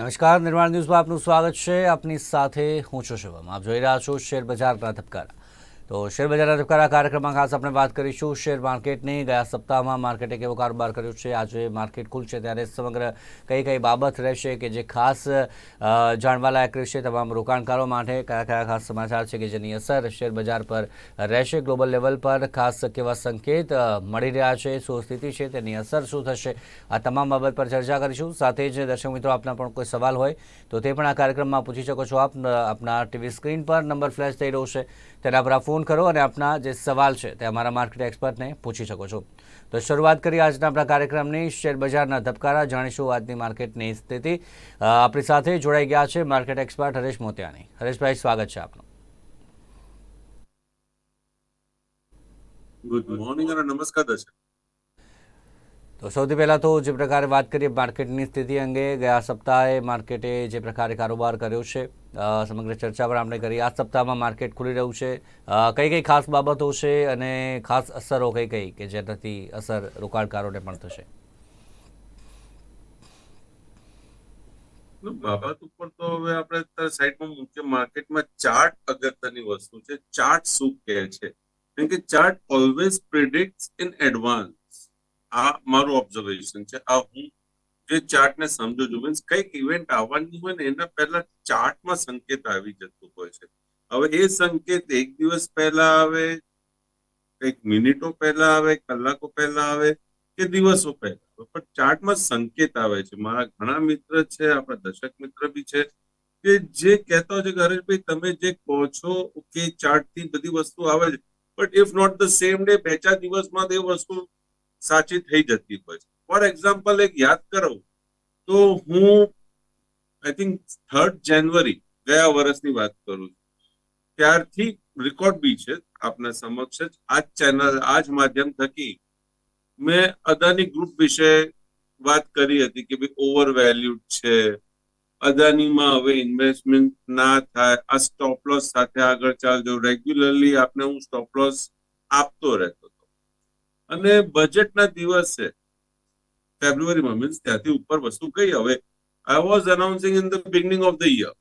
નમસ્કાર, નિર્માણ ન્યૂઝમાં આપનું સ્વાગત છે. આપની સાથે હું છું શિવમ આપ જોઈ રહ્યા છો શેર બજારના ધબકારા તો શેર બજારના ધબકારા કાર્યક્રમમાં ખાસ આપણે વાત કરીશું. શેર માર્કેટની ગયા સપ્તાહમાં માર્કેટે કેવો કારોબાર કર્યો છે? આજે માર્કેટ ખુલશે ત્યારે સમગ્ર કઈ કઈ બાબત રહેશે કે જે ખાસ જાણવા જાણવાલાયક રહેશે? તમામ રોકાણકારો માટે કયા કયા ખાસ સમાચાર છે કે જેની અસર શેર બજાર પર રહેશે? ગ્લોબલ લેવલ પર ખાસ કેવા સંકેત મળી રહ્યા છે? શું સ્થિતિ છે? તેની અસર શું થશે? આ તમામ બાબત પર ચર્ચા કરીશું. સાથે જ દર્શક મિત્રો, આપના પણ કોઈ સવાલ હોય તો તે પણ આ કાર્યક્રમમાં પૂછી શકો છો આપ. આપના ટીવી સ્ક્રીન પર નંબર ફ્લેશ થઈ રહ્યો છે. તેના પર ફોન કરો અને આપના જે સવાલ છે તે અમારા માર્કેટ એક્સપર્ટને પૂછી શકો છો. તો શરૂઆત કરીએ આજના આપણા કાર્યક્રમની. શેર બજારના ધબકારા, જાણીશું આજની માર્કેટની સ્થિતિ. આપણી સાથે જોડાઈ ગયા છે માર્કેટ એક્સપર્ટ હરેશ મોતિયાની હરેશભાઈ, સ્વાગત છે આપનું. ગુડ મોર્નિંગ અને નમસ્કાર દર્શક. તો સૌથી પહેલાં તો જે પ્રકારે વાત કરીએ માર્કેટની સ્થિતિ અંગે, ગયા સપ્તાહે માર્કેટે જે પ્રકારે કારોબાર કર્યો છે સમગ્ર ચર્ચા પણ આપણે કરી. આ સપ્તાહમાં માર્કેટ ખુલી રહ્યું છે. કઈ કઈ ખાસ બાબતો છે અને ખાસ અસરો કઈ કઈ કે જેનાથી અસર રોકાણકારોને પણ થશે? બાબત ઉપર તો હવે આપણે સાઈડમાં મુખ્ય માર્કેટમાં ચાર્ટ અગત્યની વસ્તુ છે. ચાર્ટ શું કહે છે? કેમ કે chart always predict in advance આ મારું ઓબ્ઝર્વેશન છે. આ હું જે ચાર્ટને સમજો છું મીન્સ કંઈક ઇવેન્ટ આવવાની હોય ને, એના પહેલા ચાર્ટમાં સંકેત આવી જતું હોય છે. હવે એ સંકેત એક દિવસ પહેલા આવે, કંઈક મિનિટો પહેલા આવે, કલાકો પહેલા આવે કે દિવસો પહેલા આવે. પણ ચાર્ટમાં સંકેત આવે છે. મારા ઘણા મિત્ર છે, આપણા દર્શક મિત્ર બી છે, કે જે કહેતા હોય છે કે હરેશભાઈ તમે જે કહો છો કે ચાર્ટથી બધી વસ્તુ આવે છે. But if not the same day બે ચાર દિવસમાં તે વસ્તુ સાચી થઈ જતી હોય છે. ફોર એક્ઝામ્પલ એક યાદ કરો. તો હું આઈ થિંક થર્ડ જાન્યુઆરી ગયા વર્ષની વાત કરું છું. ત્યારથી રેકોર્ડ બી છે આપના સમક્ષ જ. આ ચેનલ આ જ માધ્યમ થકી મેં અદાની ગ્રુપ વિશે વાત કરી હતી કે ભાઈ ઓવર વેલ્યુડ છે. અદાનીમાં હવે ઇન્વેસ્ટમેન્ટ ના થાય. આ સ્ટોપ લોસ સાથે આગળ ચાલજો. રેગ્યુલરલી આપને હું સ્ટોપ લોસ આપતો રહેતો હતો અને બજેટના દિવસે ફેબ્રુઆરીમાં મીન્સ ત્યાંથી ઉપર વસ્તુ કઈ હવે I was announcing in the beginning of the year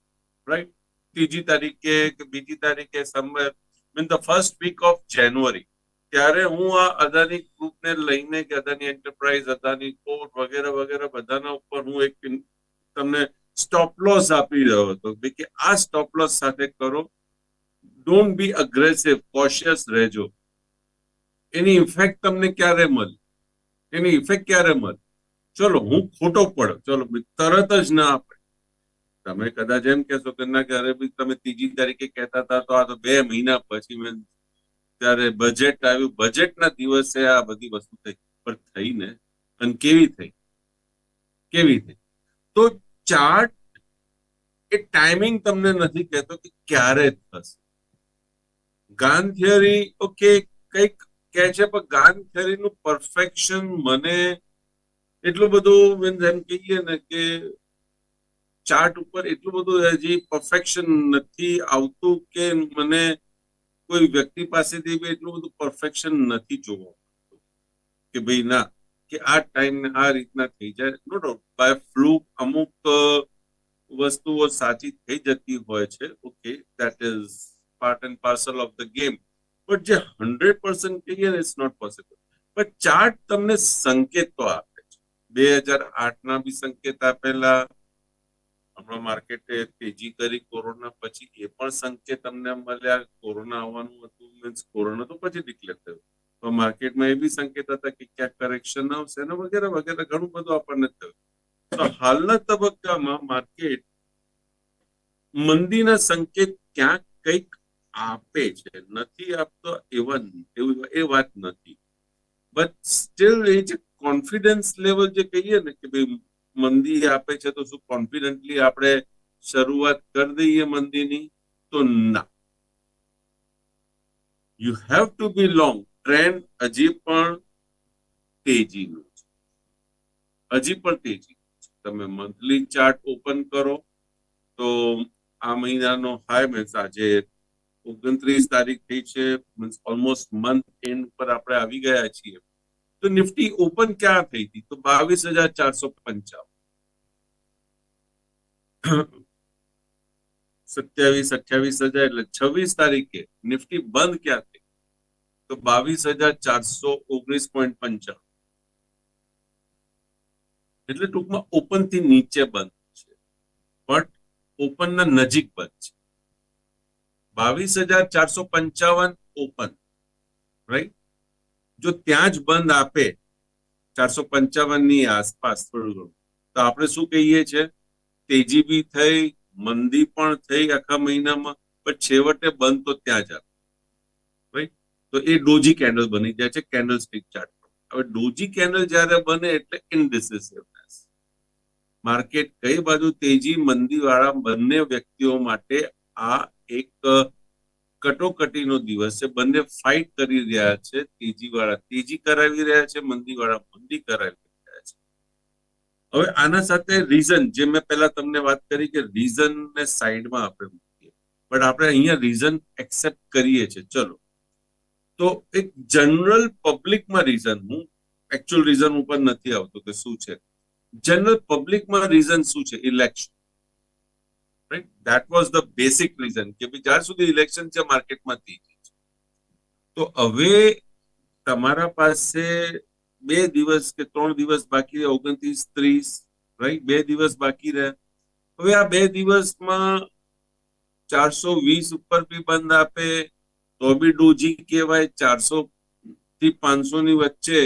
right ત્રીજી તારીખે કે બીજી તારીખે સમય mean the first week of January ત્યારે હું આ અદાની ગ્રુપને લઈને કે અદાની એન્ટરપ્રાઇઝ અદાની કોર્ટ વગેરે વગેરે બધાના ઉપર હું એક તમને સ્ટોપ લોસ આપી રહ્યો હતો. કે આ સ્ટોપ લોસ સાથે કરો. ડોન્ટ બી અગ્રેસિવ કોશિયસ રહેજો. એની ઇફેક્ટ તમને ક્યારે મળી? એની ઇફેક્ટ ક્યારે મળી? ચલો, હું ખોટો પડો. ચલો તરત જ ના આપણે તમે કદાચ એમ કહેશો કે ના, કે અરે તમે ત્રીજી તારીખે કહેતા હતા, તો આ તો બે મહિના પછી મેં ત્યારે બજેટ આવ્યું. બજેટના દિવસે આ બધી વસ્તુ થઈ. પણ થઈ ને અને કેવી થઈ? કેવી થઈ? તો ચાર્ટ એ ટાઈમિંગ તમને નથી કહેતો કે ક્યારે થશે. ગાન થિયરી ઓકે કંઈક કહે છે, પણ ગાન થેરીનું પરફેક્શન મને એટલું બધું મીન્સ એમ કહીએ ને કે ચાર્ટ ઉપર એટલું બધું હજી પરફેક્શન નથી આવતું કે મને કોઈ વ્યક્તિ પાસેથી એટલું બધું પરફેક્શન નથી જોવા કે ભાઈ ના, કે આ ટાઈમ આ રીતના થઈ જાય. નો ડાઉટ બાય ફ્લુક અમુક વસ્તુઓ સાચી થઈ જતી હોય છે okay that is part and parcel of the game but જે હંડ્રેડ પર્સન્ટ કહીએ ને ઇટ્સ નોટ પોસિબલ પણ ચાર્ટ તમને સંકેત તો આપે છે. બે હજાર આઠના બી સંકેત આપેલા. હમણાં માર્કેટે તેજી કરી કોરોના પછી એ પણ સંકેત તમને મળ્યા. કોરોના આવવાનું હતું મીન્સ કોરોના તો પછી ડિક્લેર થયું. તો માર્કેટમાં એ બી સંકેત હતા કે ક્યાંક કરેક્શન આવશે ને વગેરે વગેરે, ઘણું બધું આપણને થયું. તો હાલના તબક્કામાં માર્કેટ મંદીના સંકેત ક્યાંક કંઈક આપે છે. નથી આપતો એવા એવું, એ વાત નથી. બટ સ્ટીલ એ જે કોન્ફિડન્સ લેવલ જે કહીએ ને કે ભાઈ મંદી આપે છે તો શું કોન્ફિડન્ટલી આપણે શરૂઆત કરી દઈએ મંદીની? તો ના. You have to be long trend હજી પણ તેજીનું છે. હજી પણ તેજી. તમે મંથલી ચાર્ટ ઓપન કરો તો આ મહિનાનો હાઈ મીન્સ આજે ઓગણત્રીસ તારીખ થઈ છે મીન્સ ઓલમોસ્ટ મંથ એન્ડ પર આપણે આવી ગયા છીએ. તો નિફ્ટી ઓપન ક્યાં થઈ હતી? તો બાવીસ હજાર ચારસો પંચાવન. સત્યાવીસ, અઠ્યાવીસ હજાર એટલે છવ્વીસ તારીખે નિફ્ટી બંધ ક્યાં થઈ? તો બાવીસ હજાર ચારસો ઓગણીસ પોઈન્ટ પંચાવન. એટલે ટૂંકમાં ઓપનથી નીચે બંધ છે. બટ ઓપન ના નજીક બંધ છે. બાવીસ હજાર ચારસો પંચાવન ઓપન રાઈટ જો ત્યાં જ બંધ આપે ચારસો પંચાવનની આસપાસ થોડું ઘણું, તો આપણે શું કહીએ છીએ? તેજી બી થઈ, મંદી પણ થઈ આખા મહિનામાં, પણ છેવટે બંધ તો ત્યાં જ આપે રાઈટ તો એ ડોજી કેન્ડલ બની જાય છે કેન્ડલ સ્ટિક ચાર્ટ હવે ડોજી કેન્ડલ જ્યારે બને એટલે ઇનડિસિસિવનેસ માર્કેટ કઈ બાજુ તેજી મંદી વાળા બંને વ્યક્તિઓ માટે આ એક કટોકટીનો દિવસ છે. બંને ફાઇટ કરી રહ્યા છે. તેજી વાળા તેજી કરાવી રહ્યા છે. મંદી વાળા મંદી કરાવી રહ્યા છે. હવે આના સાથે રીઝન જે મેં પહેલા તમને વાત કરી કે રીઝન ને સાઈડમાં આપણે મૂકીએ. બટ આપણે અહીંયા રીઝન એક્સેપ્ટ કરીએ છીએ. ચલો. તો એક જનરલ પબ્લિકમાં રીઝન હું એકચ્યુઅલ રીઝન ઉપર નથી આવતો કે શું છે. જનરલ પબ્લિકમાં રીઝન શું છે? Election right that was the basic reason કે ભાઈ જ્યાં સુધી ઇલેક્શન છે માર્કેટમાં તેજી છે. તો હવે તમારા પાસે બે દિવસ કે ત્રણ દિવસ બાકી ઓગણત્રીસ, ત્રીસ રાઈટ બે દિવસ બાકી રહે. હવે આ બે દિવસમાં ચારસો વીસ ઉપર બી બંધ આપે, તો બી ડોજી કહેવાય, ચારસો થી પાંચસો ની વચ્ચે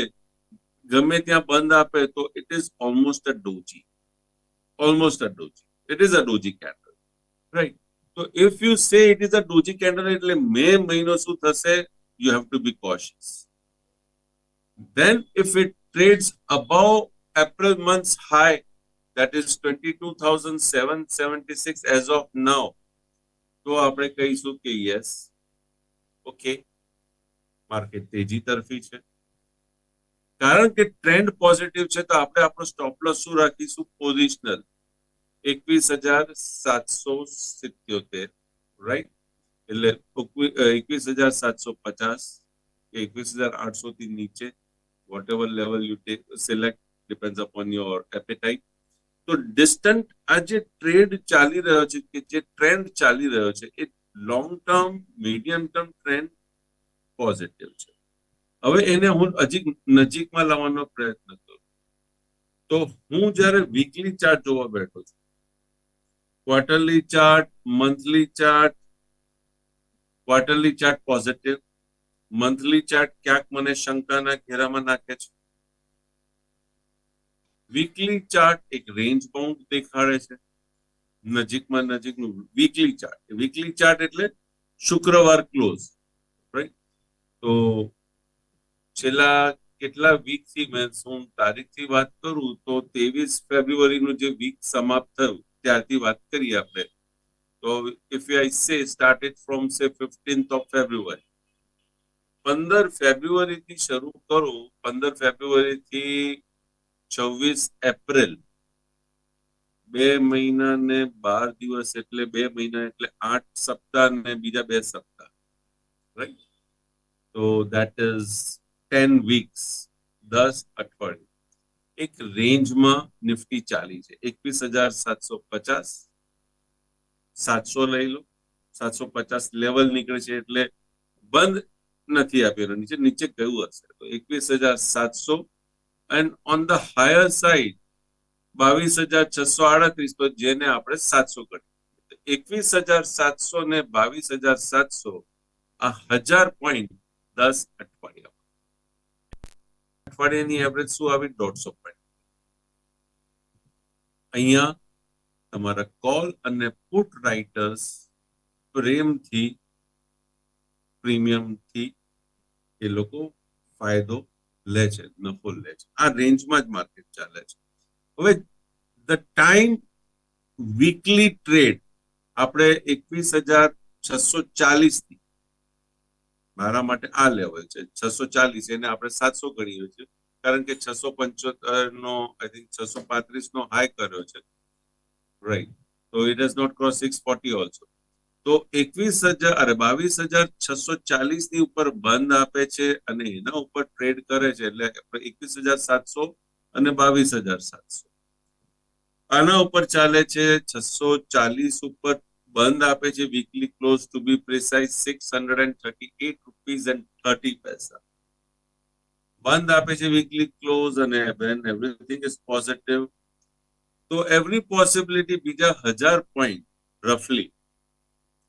ગમે ત્યાં બંધ આપે, તો it is almost a doji. Almost a doji. It is a doji candle right તો if you say it is a doji candle એટલે મે મહિનો શું થશે? You have to be cautious then if it trades above April month high that is twenty two thousand seven seventy six as of now તો આપણે કહીશું કે yes okay market તેજી તરફી છે. કારણ કે ટ્રેન્ડ પોઝિટિવ છે, તો આપણે આપણો સ્ટોપ શું રાખીશું? પોઝિશનલ એકવીસ હજાર સાતસો સિત્યોતેર રાઈટ એટલે એકવીસ હજાર સાતસો પચાસ એકવીસ હજાર આઠસો થી નીચે whatever level you take select depend upon your appetite તો ડિસ્ટન્ટ આ જે ટ્રેડ ચાલી રહ્યો છે, કે જે ટ્રેન્ડ ચાલી રહ્યો છે, એ long term medium term trend positive છે. હવે એને હું હજી નજીકમાં લાવવાનો પ્રયત્ન કરું. તો હું જ્યારે વીકલી ચાર્ટ જોવા બેઠો છું quarterly chart monthly chart quarterly chart positive monthly chart ક્યાંક મને શંકાના ઘેરામાં નાખે છે. વીકલી ચાર્ટ એક રેન્જ બાઉન્ડ દેખાડે છે. નજીકમાં નજીકનું વીકલી ચાર્ટ વીકલી ચાર્ટ એટલે શુક્રવાર ક્લોઝ રાઈટ તો છેલ્લા કેટલા વીકથી, મેં હું તારીખથી વાત કરું? તો ત્રેવીસ ફેબ્રુઆરીનું જે વીક સમાપ્ત થયું ત્યારથી વાત કરીએ આપણે તો if I say started from say fifteenth of February પંદર ફેબ્રુઆરી થી શરૂ કરું પંદર ફેબ્રુઆરી થી છવ્વીસ એપ્રિલ બે મહિના ને બાર દિવસ એટલે બે મહિના એટલે આઠ સપ્તાહ ને બીજા બે સપ્તાહ રાઈટ તો દેટ ઇઝ ટેન વીક્સ દસ અઠવાડિયું એક રેન્જમાં નિફ્ટી ચાલી છે. એકવીસ હજાર સાતસો પચાસ, સાતસો લઈ લો. સાતસો પચાસ લેવલ નીકળે છે એટલે બંધ નથી આપેલો નીચે. નીચે ગયું હશે. તો એકવીસ હજાર સાતસો and on the higher side બાવીસ હજાર છસો આડત્રીસ, તો જેને આપણે સાતસો કરીએ એકવીસ હજાર સાતસો ને બાવીસ હજાર સાતસો આ હજાર પોઈન્ટ દસ અઠવાડિયા અઠવાડિયાની એવરેજ શું આવી? દોઢસો અહીંયા તમારા કોલ અને પુટ રાઇટર્સ પ્રેમથી, પ્રીમિયમથી એ લોકો ફાયદો લે છે, નફો લે છે. આ રેન્જમાં જ માર્કેટ ચાલે છે. હવે ધ ટાઈમ વીકલી ટ્રેડ આપણે એકવીસ હજાર છસો ચાલીસથી મારા માટે આ લેવલ છે. છસો ચાલીસ, એને આપણે સાતસો ગણીએ છીએ. કારણ કે છસો પંચોતેર નો આઈ થિંક છસો પાંત્રીસ નો હાઈ કર્યો છે. રાઈટ તો it has not cross six forty also તો એકવીસ હજાર, અરે બાવીસ હજાર છસો ચાલીસની ઉપર બંધ આપે છે અને એના ઉપર ટ્રેડ કરે છે. એટલે એકવીસ હજાર સાતસો અને બાવીસ હજાર સાતસો. આના ઉપર ચાલે છે છસો ચાલીસ ઉપર બંધ આપે છે. Weekly close to be precise six hundred and thirty eight rupees and thirty paise બંધ આપે છે વીકલી ક્લોઝ અને એવરીથિંગ ઇઝ પોઝિટિવ તો એવરી પોસિબિલિટી બીજા હજાર પોઈન્ટ રફલી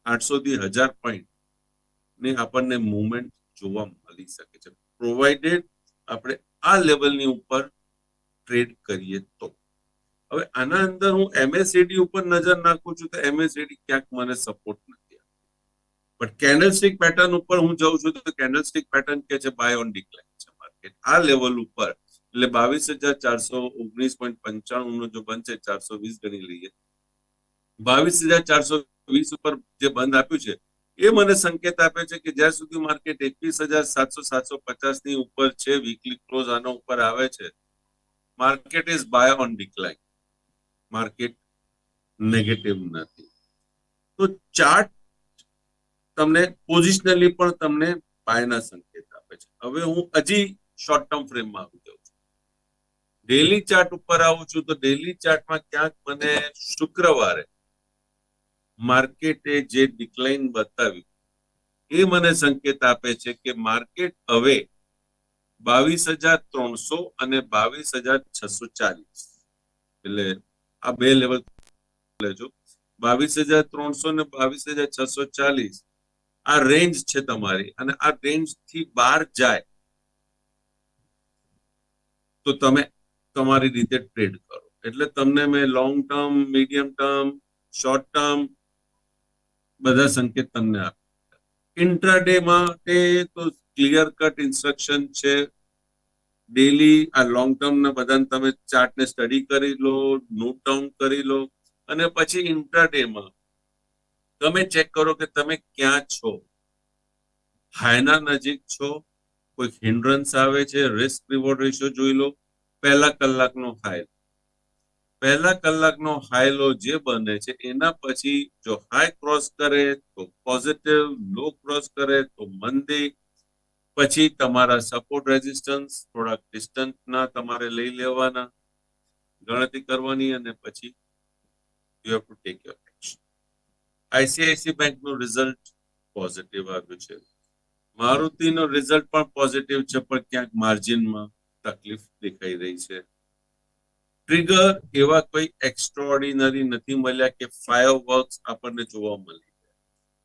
આઠસો થી હજાર પોઈન્ટની આપણને મુવમેન્ટ જોવા મળી શકે છે. પ્રોવાઇડેડ આપણે આ લેવલની ઉપર ટ્રેડ કરીએ તો. હવે આના અંદર હું એમએસસીડી ઉપર નજર નાખું છું તો એમએસસીડી ક્યાંક મને સપોર્ટ નથી બટ કેન્ડલસ્ટિક પેટર્ન ઉપર હું જઉં છું તો કેન્ડલસ્ટિક પેટર્ન કે છે બાય ઓન ડિક્લાઇન માર્કેટ આ લેવલ ઉપર, એટલે બાવીસ હજાર ચારસો ઓગણીસ પોઈન્ટ પંચાણું નો જો છે, ચારસો વીસ ગણી લઈએ. બાવીસ હજાર ચારસો વીસ ઉપર જે બંધ આપ્યું છે, એ મને સંકેત આપે છે કે જ્યાં સુધી માર્કેટ એકવીસ હજાર સાતસો સાતસો પચાસની ઉપર છે વીકલી ક્લોઝ આના ઉપર આવે છે, market is buy on decline market negative નથી. તો ચાર્ટ તમને પોઝિશનલી પણ તમને બાયના સંકેત આપે છે. હવે હું હજી શોર્ટ ટર્મ ફ્રેમમાં આવી જાઉં છું. ડેલી ચાર્ટ ઉપર આવું છું તો ડેલી ચાર્ટમાં ક્યાંક મને શુક્રવારે માર્કેટે જે ડિક્લાઇન બતાવ્યું, એ મને સંકેત આપે છે કે માર્કેટ હવે બાવીસ હજાર ત્રણસો અને બાવીસ હજાર છસો ચાલીસ. એટલે આ બે લેવલ લેજો. બાવીસ હજાર ત્રણસો ને બાવીસ હજાર છસો ચાલીસ, આ રેન્જ છે તમારી અને આ રેન્જથી બહાર જાય તો તમે તમારી રીતે ટ્રેડ કરો. એટલે તમને મેં long term medium term short term બધા સંકેત તમને આપ્યા ઇન્ટ્રાડે માટે તો ક્લિયર કટ ઇન્સ્ટ્રક્શન છે. ડેલી આ લોંગ ટર્મ ના બધાને તમે ચાર્ટ ને સ્ટડી કરી લો નોટ ડાઉન કરી લો. અને પછી ઇન્ટ્રાડે માં તમે ચેક કરો કે તમે ક્યાં છો. હાઈના નજીક છો. કોઈ હિન્ડ્રન્સ આવે છે રિસ્ક રિવોર્ડ રેશિયો જોઈ લો. પહેલા કલાકનો હાઈ પહેલા કલાકનો હાઈ લો જે બને છે, એના પછી જો હાઈ ક્રોસ કરે તો પોઝિટિવ લો ક્રોસ કરે તો મંદી પછી તમારા સપોર્ટ રેઝિસ્ટન્સ થોડાક ડિસ્ટન્સના તમારે લઈ લેવાના. ગણતરી કરવાની અને પછી you have to take your action ICIC બેંકનું રિઝલ્ટ પોઝિટિવ આવ્યું છે. મારુતિનો રિઝલ્ટ પણ પોઝિટિવ છે, પણ ક્યાંક માર્જિનમાં તકલીફ દેખાઈ રહી છે. ટ્રિગર એવા કોઈ એક્સ્ટ્રોઓર્ડિનરી નથી મળ્યા કે ફાયર વર્ક્સ આપણને જોવા મળી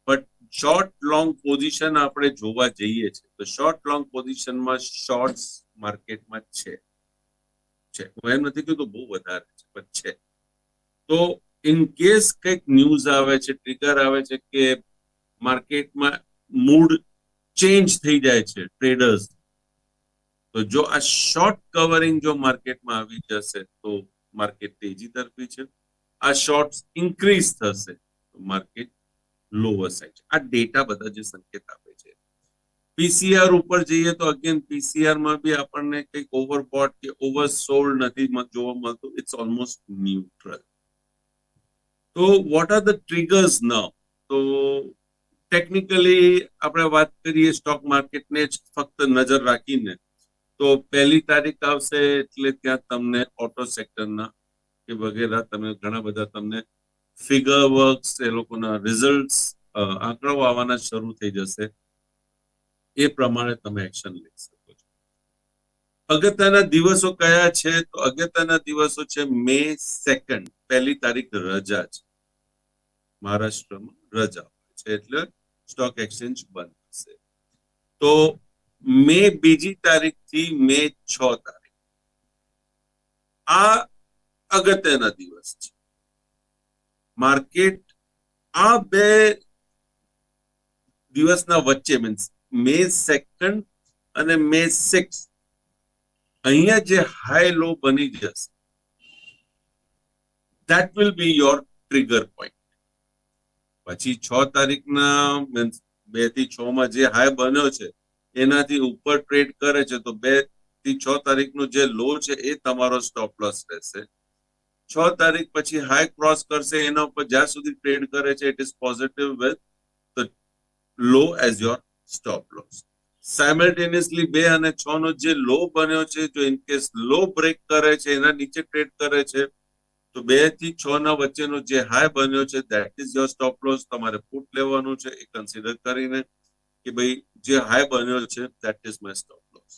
બટ શોર્ટ લોંગ પોઝિશન આપણે જોવા જઈએ છીએ તો શોર્ટ લોંગ પોઝિશનમાં શોર્ટ્સ માર્કેટમાં છે. છે. હું એમ નથી કીધું બહુ વધારે છે, પણ છે. તો ઇન કેસ કંઈક ન્યૂઝ આવે છે ટ્રિગર આવે છે કે માર્કેટમાં મૂડ ચેન્જ થઈ જાય છે ટ્રેડર્સ તો જો આ શોર્ટ કવરિંગ જો માર્કેટમાં આવી જશે, તો માર્કેટ તેજી તરફી છે. આ શોર્ટ ઇન્ક્રીઝ થશે, તો માર્કેટ લોઅર સાઈડ છે. આ ડેટા બધા જે સંકેત આપે છે. પીસીઆર ઉપર જઈએ તો અગેન પીસીઆરમાં બી આપણને કંઈક ઓવરબોટ કે ઓવરસોલ્ડ નથી જોવા મળતું. ઇટ્સ ઓલમોસ્ટ ન્યુટ્રલ તો વોટ આર ધ ટ્રિગર્સ ન તો ટેકનિકલી આપણે વાત કરીએ સ્ટોક માર્કેટને જ ફક્ત નજર રાખીને, તો પહેલી તારીખ આવશે એટલે ત્યાં તમને ઓટો સેક્ટરના કે વગેરે તમે ઘણા બધા તમને ફિગર વર્ક્સ એ લોકોના રિઝલ્ટ આંકડાઓ આવવાના શરૂ થઈ જશે. એ પ્રમાણે તમે એક્શન લઈ શકો છો. અગત્યના દિવસો કયા છે? તો અગત્યના દિવસો છે મે સેકન્ડ પહેલી તારીખ રજા છે. મહારાષ્ટ્રમાં રજા છે એટલે સ્ટોક એક્સચેન્જ બંધ થશે. તો મે બીજી તારીખથી મે છ તારીખ. આ અગત્યના દિવસ છે. માર્કેટ આ બે દિવસના વચ્ચે મીન્સ મે સેકન્ડ અને મે સિક્સ અહીંયા જે હાઈ લો બની જશે. That will be your trigger point. પછી છ તારીખના બેથી છ માં જે હાઈ બન્યો છે, એનાથી ઉપર ટ્રેડ કરે છે, તો બેથી છ તારીખનો જે લો છે એ તમારો સ્ટોપ લોસ રહેશે. છ તારીખ પછી હાઈ ક્રોસ કરશે, એના ઉપર જ્યાં સુધી ટ્રેડ કરે છે it is positive with low as your stop loss simultaneously બે અને છ નો જે લો બન્યો છે, જો ઇન લો બ્રેક કરે છે, એના નીચે ટ્રેડ કરે છે તો બેથી છ ના વચ્ચેનો જે હાઈ બન્યો છે that is your stop loss તમારે પુટ લેવાનું છે, એ કન્સિડર કરીને કે ભાઈ જે હાઈ બન્યો છે that is my stop loss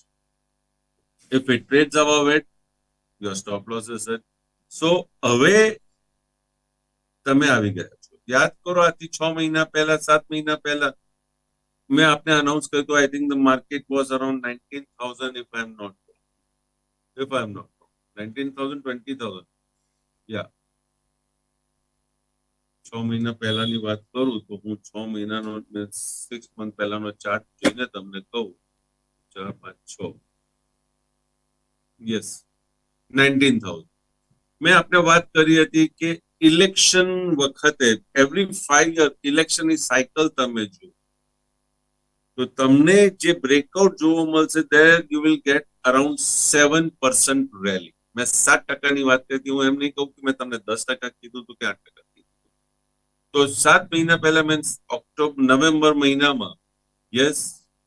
if it trades above wait your stop loss is set so હવે તમે આવી ગયા છો. યાદ કરો આથી છ મહિના પહેલા, સાત મહિના પહેલા મેં આપને અનાઉન્સ કર્યું હતું I think the market was around nineteen thousand if I am not if I am not nineteen thousand twenty thousand yeah. છ મહિના પહેલાની વાત કરું તો હું છ મહિનાનો સિક્સ મંથ પહેલાનો ચાર્ટ જોઈને તમને કહું. ચાર, પાંચ, છ. યસ નાઇન્ટીન થાઉઝન્ડ મેં આપણે વાત કરી હતી કે ઇલેક્શન વખતે એવરી ફાઈવ યર ઇલેક્શનની સાયકલ તમે જુઓ. તો તમને જે બ્રેકઆઉટ જોવા મળશે there you will get around seven percent rally મેં સાત ટકાની વાત કરી, હું એમ નહીં કહું કે મેં તમને દસ ટકા કીધું હતું કે આઠ ટકા કીધું તો સાત મહિના પહેલા મેં ઓક્ટોબર નવેમ્બર મહિનામાં યસ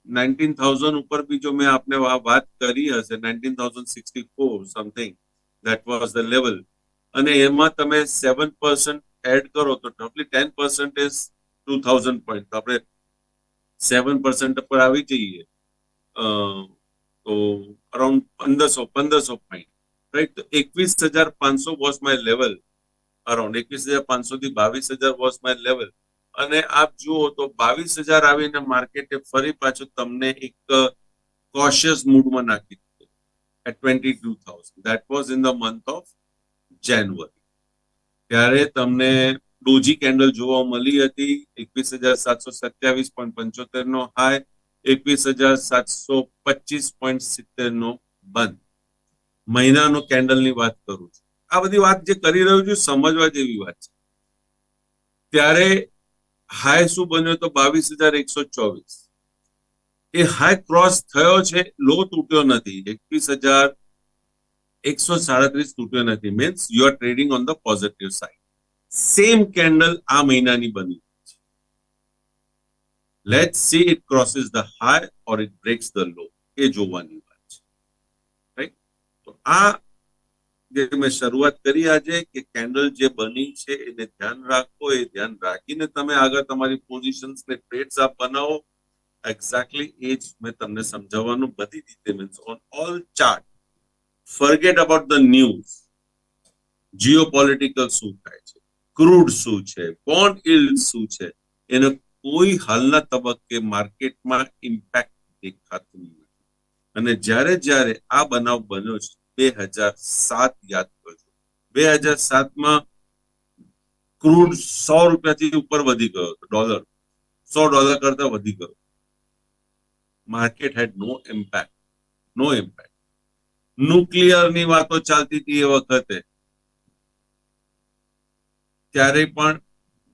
નાઇન્ટીન થાઉઝન્ડ ઉપર બી જો મેં આપને વાત કરી હશે, nineteen thousand sixty four something that was the level અને એમાં તમે સેવન પર્સન્ટ એડ કરો તો totally ten percent is two thousand point તો આપણે સેવન પર્સન્ટ પર આવી જઈએ. તો અરાઉન્ડ પંદરસો પંદરસો પોઈન્ટ રાઈટ તો એકવીસ હજાર પાંચસો વોઝ માય લેવલ અરાઉન્ડ એકવીસ હજાર પાંચસો થી બાવીસ હજાર વોઝ માય લેવલ અને આપ જુઓ તો બાવીસ હજાર આવીને માર્કેટે ફરી પાછું તમને એક કોશિયસ મૂડમાં નાખી દીધું. At twenty two thousand that was in the month of January ત્યારે તમને ડોજી કેન્ડલ જોવા મળી હતી. એકવીસ હજાર સાતસો સત્યાવીસ પોઈન્ટ પંચોતેર નો હાઈ એકવીસ હજાર સાતસો પચીસ પોઈન્ટ સિત્તેર નો બંધ. મહિનાનો કેન્ડલની વાત કરું છું. આ બધી વાત જે કરી રહ્યો છું સમજવા જેવી વાત છે. ત્યારે હાઈ શું બન્યો તો બાવીસ હજાર એકસો ચોવીસ. એ હાઈ ક્રોસ થયો છે, લો તૂટ્યો નથી. એકવીસ હજાર એકસો સાડત્રીસ તૂટ્યો નથી. Means you are trading on the positive side same candle આ મહિનાની બની છે. Let see it crosses the high or it breaks the low એ જોવાની. આ જે મેં શરૂઆત કરી આજે કે કેન્ડલ જે બની છે એને ધ્યાન રાખો, એ ધ્યાન રાખીને તમે આગળ તમારી પોઝિશન્સ ને ટ્રેડ્સ આપ બનાવો. એક્ઝેક્ટલી એ જ મેં તમને સમજાવવાનું બધી રીતે means on all chart forget about the news geopolitical શું થાય છે? ક્રૂડ શું છે? બોન્ડ ઇલ્ડ શું છે? એનો કોઈ હાલના તબક્કે માર્કેટમાં ઇમ્પેક્ટ દેખાતું નથી. અને જ્યારે જ્યારે આ બનાવ બન્યો છે બે હજાર સાત યાદ કરજો. બે હજાર સાતમાં ક્રૂડ સો રૂપિયાથી ઉપર વધી ગયો ડોલર. સો ડોલર કરતા વધી ગયો. Market had no impact no impact ન્યુક્લિયરની વાતો ચાલતી હતી એ વખતે. ત્યારે પણ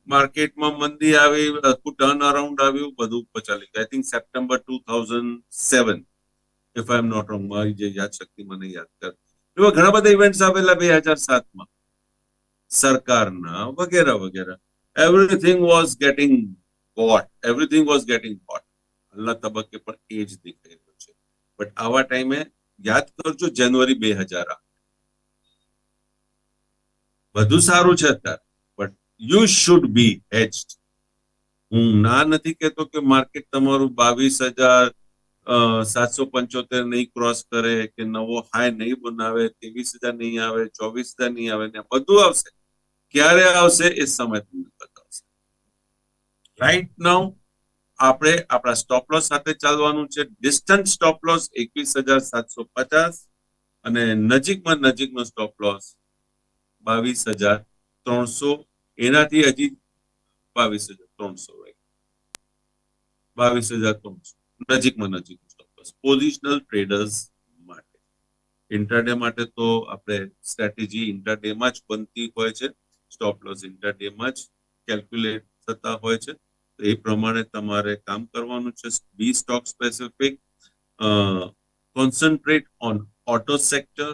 માર્કેટમાં મંદી આવી ટર્ન અરાઉન્ડ આવ્યું, બધું ચાલી ગયું. I think September two thousand seven if I am not wrong મારી જે યાદ શક્તિ મને યાદ કર. એવા ઘણા બધા ઇવેન્ટ્સ આવેલા બે હજાર સાતમાં. સરકારના વગેરે વગેરે. Everything was getting bought everything was getting bought હાલના તબક્કે પણ એ જ દેખાઈ રહ્યું છે. બટ આવા ટાઈમે યાદ કરજો જાન્યુઆરી બે હજાર બધું સારું છે અત્યારે. But you should be hedged હું ના નથી કહેતો કે માર્કેટ તમારું બાવીસ હજાર સાતસો પંચોતેર નહીં ક્રોસ કરે કે નવો હાઈ નહીં બનાવે, ત્રેવીસ હજાર નહીં આવે, ચોવીસ હજાર નહીં આવે, ને બધું આવશે. ક્યારે આવશે એ સમય તમને બતાવશે. રાઈટ નાઉ આપણે આપણા સ્ટોપ લોસ સાથે ચાલવાનું છે. ડિસ્ટન્સ સ્ટોપ લોસ એકવીસ હજાર સાતસો પચાસ અને નજીકમાં નજીકનો સ્ટોપ લોસ બાવીસ હજાર ત્રણસો. એનાથી હજી બાવીસ હજાર ત્રણસો બાવીસ હજાર ત્રણસો. નજીકમાં નજીક સ્ટોપ લોસ પોઝિશનલ ટ્રેડર્સ માટે. ઇન્ટરડે માટે તો આપણે સ્ટ્રેટેજી ઇન્ટરડેમાં જ બનતી હોય છે. સ્ટોપ લોસ ઇન્ટરડેમાં જ કેલ્ક્યુલેટ થતા હોય છે. તો એ પ્રમાણે તમારે કામ કરવાનું છે. Be stock specific concentrate on auto sector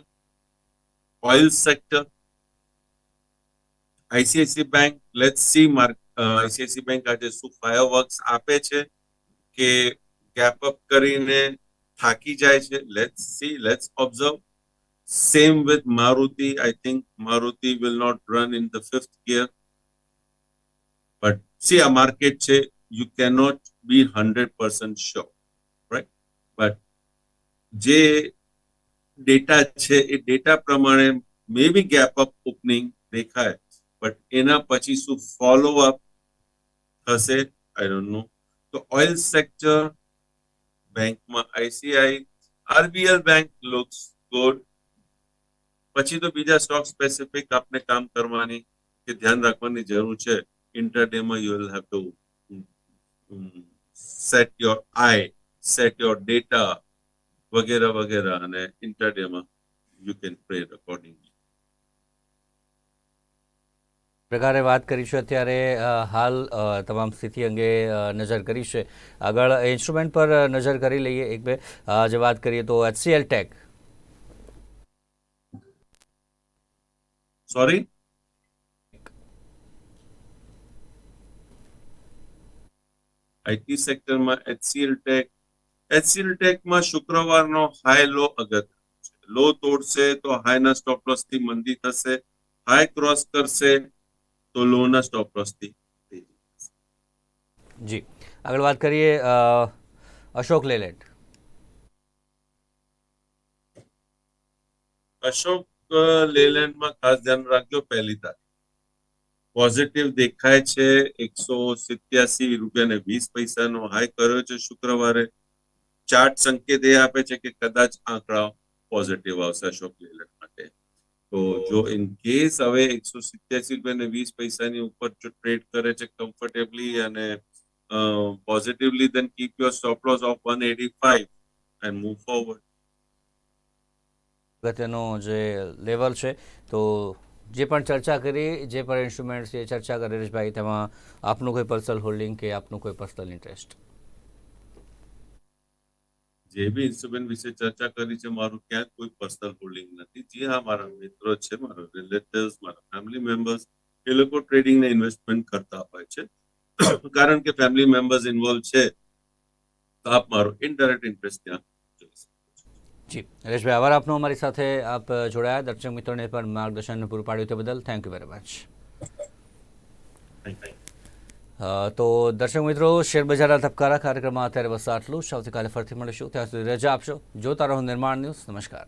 oil sector ICICI bank let see mark ICICI bank આજે શું ફાયર ફાયરવર્ક્સ આપે છે કે ગેપ અપ કરીને થાકી જાય છે let see let's observe Same with Maruti. I think Maruti will not run in the fifth gear. But see, a market che, you cannot be 100% sure, right? But જે data છે એ data પ્રમાણે may be gap up opening દેખાય but એના પછી શું follow up થશે આઈ don't know તો ઓઇલ સેક્ટર બેંકમાં ICI RBL bank looks good પછી તો બીજા સ્ટોક સ્પેસિફિક આપને કામ કરવાની કે ધ્યાન રાખવાની જરૂર છે. ઇન્ટરડેમાં you will have to set your I set your data વગેરે વગેરે અને ઇન્ટરડેમાં યુ કેન ટ્રેડ અકોર્ડિંગલી પ્રકારે વાત કરી છે અત્યારે હાલ તમામ સ્થિતિ અંગે નજર કરી છે આગળ ઇન્સ્ટ્રુમેન્ટ પર નજર કરી લઈએ. એક, બે જે વાત કરીએ તો એચસીએલ ટેક સોરી આઈટી સેક્ટરમાં એચસીએલ ટેક એચસીએલ ટેકમાં શુક્રવારનો હાઈ લો અગત લો તોડશે તો હાઈના સ્ટોપ લોસથી મંદી થશે. હાઈ ક્રોસ કરશે તો લોના સ્ટોપ લોસથી જી. આગળ વાત કરીએ અશોક લેલેન્ડ અશોક લેલેન્ડમાં ખાસ ધ્યાન રાખજો પહેલી તારીખ. પોઝિટિવ દેખાય છે એકસો સિત્યાસી રૂપિયા ને વીસ પૈસાનો હાઈ કર્યો છે શુક્રવારે. ચાર્ટ સંકેત એ આપે છે કે કદાચ આંકડા પોઝિટિવ આવશે અશોક લેલેન્ડ માટે. તો જો ઇન કેસ હવે એકસો સિત્યાસી રૂપિયા ને વીસ પૈસાની ઉપર જો ટ્રેડ કરે છે કમ્ફર્ટેબલી અને positively then keep your stop loss of one eighty five and move forward અગત્યનો જે લેવલ છે, તો જે પણ ચર્ચા કરી, જે પણ ઇન્સ્ટ્રુમેન્ટ છે એ ચર્ચા કરી હરેશભાઈ તેમાં આપનું કોઈ પર્સનલ હોલ્ડિંગ કે આપનું કોઈ પર્સનલ ઇન્ટરેસ્ટ જે બી ઇન્સ્ટ્રુમેન્ટ વિશે ચર્ચા કરી છે મારું ક્યાંય કોઈ પર્સનલ હોલ્ડિંગ નથી. જે હા મારા મિત્રો છે મારા રિલેટિવ્સ મારા ફેમિલી મેમ્બર્સ એ લોકો ટ્રેડિંગ ને ઇન્વેસ્ટમેન્ટ કરતા હોય છે. કારણ કે ફેમિલી મેમ્બર્સ ઇન્વોલ્વ છે તો આપ મારો ઇનડાયરેક્ટ ઇન્ટરેસ્ટ ત્યાં જી. હરેશભાઈ આભાર આપનો અમારી સાથે આપ જોડાયા. દર્શક મિત્રોને પણ માર્ગદર્શન પૂરું પાડ્યું તે બદલ thank you very much thank you. તો દર્શક મિત્રો, શેરબજારના ધબકારા કાર્યક્રમમાં અત્યારે બસ આટલું જ. આવતીકાલે ફરીથી મળીશું. ત્યાં સુધી રજા આપશો. જોતા રહો નિર્માણ ન્યૂઝ. નમસ્કાર.